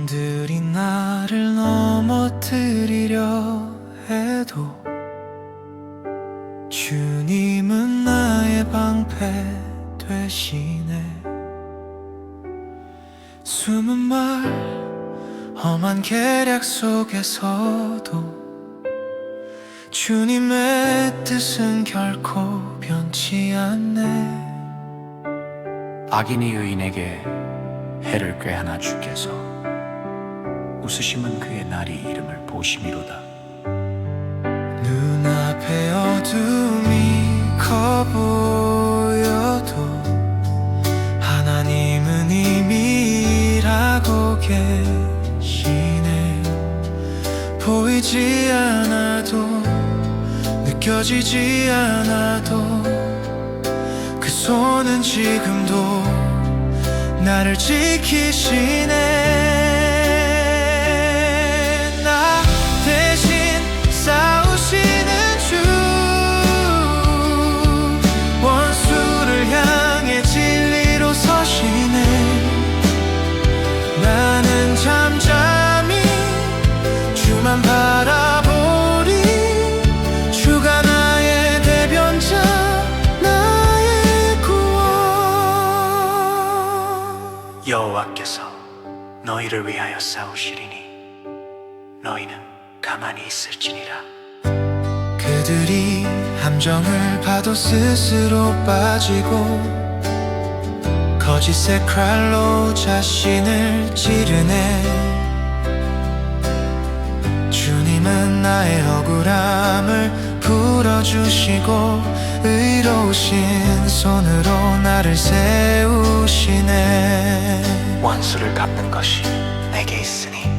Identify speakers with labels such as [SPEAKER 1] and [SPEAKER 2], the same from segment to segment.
[SPEAKER 1] 남들이 나를 넘어뜨리려 해도 주님은 나의 방패 되시네. 숨은 말 험한 계략 속에서도 주님의 뜻은 결코 변치 않네.
[SPEAKER 2] 악인이 의인에게 해를 꾀하나 주께서 웃으심은 그의 날이 이름을 보심이로다.
[SPEAKER 1] 눈앞에 어둠이 커 보여도 하나님은 이미 일하고 계시네. 보이지 않아도 느껴지지 않아도 그 손은 지금도 나를 지키시네
[SPEAKER 2] 여호와께서 너희를 위하여 싸우시리니 너희는 가만히 있을지니라.
[SPEAKER 1] 그들이 함정을 봐도 스스로 빠지고 거짓의 칼로 자신을 찌르네. 주님은 나의 억울함을 풀어주시고 의로우신 손으로 나를 세우시네.
[SPEAKER 2] 원수를 갚는 것이 내게 있으니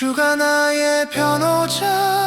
[SPEAKER 1] 주가 나의 변호자